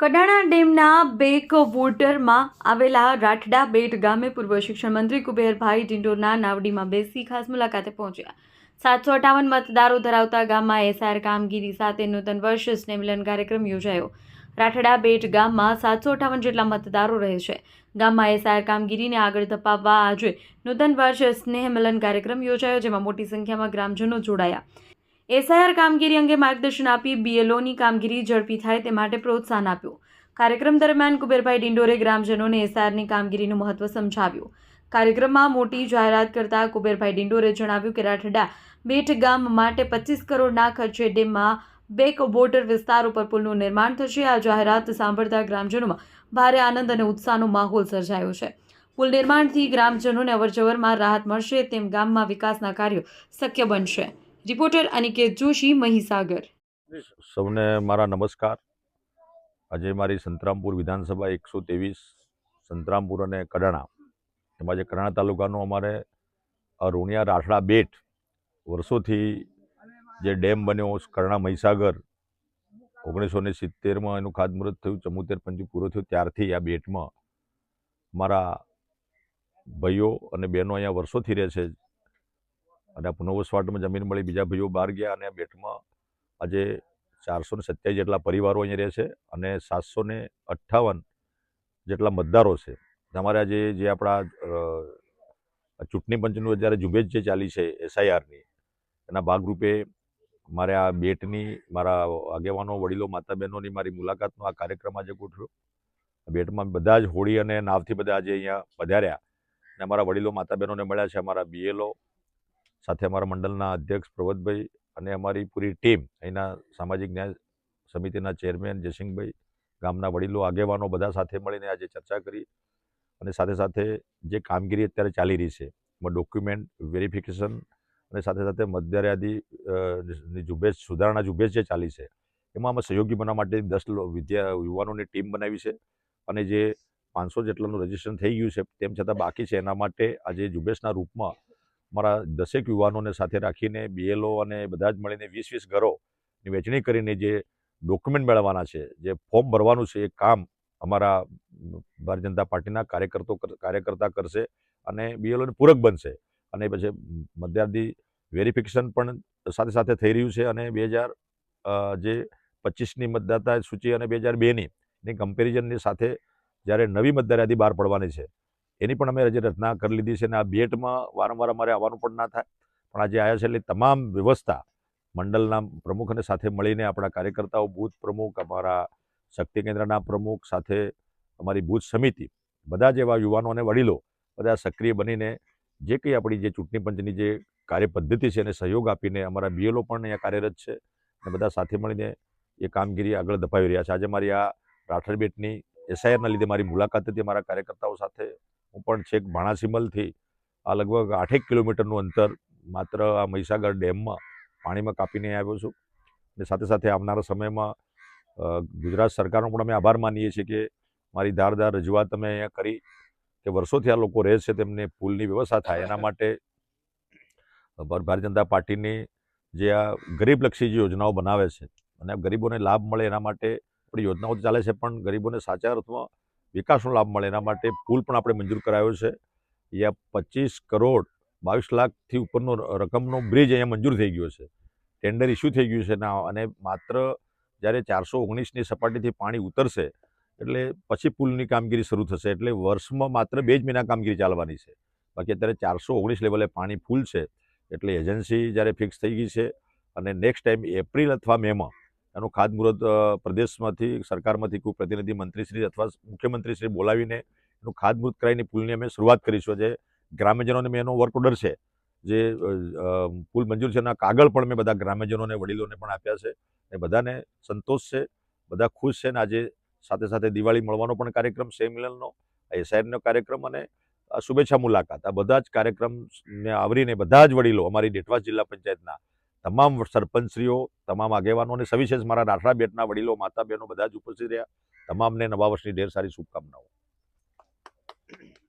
કડાણા ડેમના બેક વોટરમાં આવેલા રાઠડા બેટ ગામે પૂર્વ શિક્ષણ મંત્રી કુબેરભાઈ ડિંડોરના નાવડીમાં બેસી ખાસ મુલાકાતે પહોંચ્યા. સાતસો અઠાવન મતદારો ધરાવતા ગામમાં એસઆર કામગીરી સાથે નૂતન વર્ષ સ્નેહમિલન કાર્યક્રમ યોજાયો. રાઠડા બેટ ગામમાં સાતસો અઠાવન જેટલા મતદારો રહે છે. ગામમાં એસઆર કામગીરીને આગળ ધપાવવા આજે નૂતન વર્ષ સ્નેહ મિલન કાર્યક્રમ યોજાયો, જેમાં મોટી સંખ્યામાં ગ્રામજનો જોડાયા. એસઆઈઆર કામગીરી અંગે માર્ગદર્શન આપી બીએલઓની કામગીરી ઝડપી થાય તે માટે પ્રોત્સાહન આપ્યું. કાર્યક્રમ દરમિયાન કુબેરભાઈ ડિંડોરે ગ્રામજનોને એસઆઈઆરની કામગીરીનું મહત્વ સમજાવ્યું. કાર્યક્રમમાં મોટી જાહેરાત કરતા કુબેરભાઈ ડિંડોરે જણાવ્યું કે રાઠડા બેઠ ગામ માટે પચીસ કરોડના ખર્ચે ડેમમાં બેક વોટર વિસ્તાર ઉપર પુલનું નિર્માણ થશે. આ જાહેરાત સાંભળતા ગ્રામજનોમાં ભારે આનંદ અને ઉત્સાહનો માહોલ સર્જાયો છે. પુલ નિર્માણથી ગ્રામજનોને અવરજવરમાં રાહત મળશે તેમ ગામમાં વિકાસના કાર્યો શક્ય બનશે. રિપોર્ટર અનિકેત જોશી, મહીસાગર. સૌને મારા નમસ્કાર. આજે મારી સંતરામપુર વિધાનસભા એકસો ત્રેવીસ, સંતરામપુર અને કડાણા. એમાં જે કડાણા તાલુકાનો અમારે અરુણિયા રાઠડા બેટ વર્ષોથી જે ડેમ બન્યો, કડાણા મહીસાગર, ઓગણીસો ને સિત્તેરમાં એનું ખાતમુહૂર્ત થયું, ચમોતેર પંચી પૂરો થયો, ત્યારથી આ બેટમાં મારા ભાઈઓ અને બહેનો અહીંયા વર્ષોથી રહે છે. અને આ પુનઃવસવાટમાં જમીન મળી, બીજા ભાઈઓ બહાર ગયા અને બેટમાં આજે ચારસો ને સત્યાવીસ જેટલા પરિવારો અહીંયા રહે છે અને સાતસો ને અઠ્ઠાવન જેટલા મતદારો છે. તમારે આજે જે આપણા ચૂંટણી પંચનું અત્યારે ઝુંબેશ જે ચાલી છે એસઆઈઆરની, એના ભાગરૂપે મારે આ બેટની, મારા આગેવાનો, વડીલો માતા બહેનોની મારી મુલાકાતનો આ કાર્યક્રમ આજે ગોઠવ્યો. બેટમાં બધા જ હોળી અને નાવથી બધા આજે અહીંયા પધાર્યા. અને અમારા વડીલો માતા બહેનોને મળ્યા છે, અમારા બીએલઓ સાથે અમારા મંડળના અધ્યક્ષ પ્રવતભાઈ અને અમારી પૂરી ટીમ અહીંના સામાજિક ન્યાય સમિતિના ચેરમેન જયસિંહભાઈ ગામના વડીલો આગેવાનો બધા સાથે મળીને આજે ચર્ચા કરી અને સાથે સાથે જે કામગીરી અત્યારે ચાલી રહી છે એમાં ડોક્યુમેન્ટ વેરિફિકેશન અને સાથે સાથે અ, ઝુંબેશ સુધારણા ઝુંબેશ જે ચાલી છે એમાં અમે સહયોગી બનવા માટે દસ વિદ્યા યુવાનોની ટીમ બનાવી છે અને જે પાંચસો જેટલાનું રજીસ્ટ્રેશન થઈ ગયું છે તેમ છતાં બાકી છે એના માટે આજે ઝુંબેશના રૂપમાં મારા દસેક યુવાનોને સાથે રાખીને બીએલઓ અને બધા જ મળીને વીસ વીસ ઘરોની વહેંચણી કરીને જે ડોક્યુમેન્ટ મેળવવાના છે, જે ફોર્મ ભરવાનું છે, એ કામ અમારા ભારતીય જનતા પાર્ટીના કાર્યકર્તો કાર્યકર્તા કરશે અને બીએલઓને પૂરક બનશે. અને પછી મતદારદી વેરિફિકેશન પણ સાથે સાથે થઈ રહ્યું છે અને બે હજાર જે પચીસની મતદાતા સૂચિ અને બે હજાર બેની એની કમ્પેરિઝનની સાથે જ્યારે નવી મતદાર બહાર પડવાની છે એની પણ અમે આજે રચના કરી લીધી છે અને આ બેટમાં વારંવાર અમારે આવવાનું પણ ના થાય. પણ આજે આવ્યા છે એટલે તમામ વ્યવસ્થા મંડળના પ્રમુખને સાથે મળીને આપણા કાર્યકર્તાઓ, બૂથ પ્રમુખ, અમારા શક્તિ કેન્દ્રના પ્રમુખ સાથે અમારી બૂથ સમિતિ, બધા જ એવા યુવાનો અને વડીલો બધા સક્રિય બનીને જે કંઈ આપણી જે ચૂંટણી પંચની જે કાર્ય પદ્ધતિ છે એને સહયોગ આપીને અમારા બીએલઓ પણ અહીંયા કાર્યરત છે અને બધા સાથે મળીને એ કામગીરી આગળ ધપાવી રહ્યા છે. આજે મારી આ રાઠર બેટની એસઆઈઆરના લીધે મારી મુલાકાત હતી. અમારા કાર્યકર્તાઓ સાથે હું પણ છેક ભાણાસીમલથી આ લગભગ આઠેક કિલોમીટરનું અંતર માત્ર આ મહીસાગર ડેમમાં પાણીમાં કાપીને આવ્યો છું. અને સાથે સાથે આવનારા સમયમાં ગુજરાત સરકારનો પણ અમે આભાર માનીએ છીએ કે મારી ધારદાર રજૂઆત અમે અહીંયા કરી કે વર્ષોથી આ લોકો રહે છે તેમને પુલની વ્યવસ્થા થાય. એના માટે ભારતીય જનતા પાર્ટીની જે આ ગરીબલક્ષી જે યોજનાઓ બનાવે છે અને ગરીબોને લાભ મળે એના માટે આપણી યોજનાઓ ચાલે છે પણ ગરીબોને સાચા અર્થમાં વિકાસનો લાભ મળે. એના માટે પુલ પણ આપણે મંજૂર કરાયો છે. અહીંયા પચીસ કરોડ, બાવીસ લાખથી ઉપરનો રકમનો બ્રિજ અહીંયા મંજૂર થઈ ગયો છે. ટેન્ડર ઇસ્યુ થઈ ગયું છે અને માત્ર જ્યારે ચારસો ઓગણીસની સપાટીથી પાણી ઉતરશે, એટલે પછી પુલની કામગીરી શરૂ થશે. એટલે વર્ષમાં માત્ર બે જ મહિના કામગીરી ચાલવાની છે. બાકી અત્યારે ચારસો ઓગણીસ લેવલે પાણી ફૂલ છે. એટલે એજન્સી જ્યારે ફિક્સ થઈ ગઈ છે અને નેક્સ્ટ ટાઈમ એપ્રિલ અથવા મેમાં એનું ખાતમુહૂર્ત પ્રદેશમાંથી, સરકારમાંથી કોઈ પ્રતિનિધિ, મંત્રીશ્રી અથવા મુખ્યમંત્રીશ્રી બોલાવીને એનું ખાતમુહૂર્ત કરાવીને પુલની અમે શરૂઆત કરીશું જે ગ્રામ્યજનોને મેં એનો વર્ક ઓર્ડર છે. જે પુલ મંજૂર છે એના કાગળ પણ મેં બધા ગ્રામ્યજનોને, વડીલોને પણ આપ્યા છે. એ બધાને સંતોષ છે. બધા ખુશ છે ને આજે સાથે સાથે દિવાળી મળવાનો પણ કાર્યક્રમ સે મિલનનો. એસઆઈનો કાર્યક્રમ અને શુભેચ્છા મુલાકાત. આ બધા જ કાર્યક્રમને આવરીને બધા જ વડીલો અમારી ડેટવાસ જિલ્લા પંચાયતના તમામ સરપંચશ્રીઓ, તમામ આગેવાનો અને સવિશેષ મારા રાઠડા બેટના વડીલો માતા બહેનો બધા જ ઉપસ્થિત રહ્યા. તમામને નવા વર્ષની ઢેર સારી શુભકામનાઓ.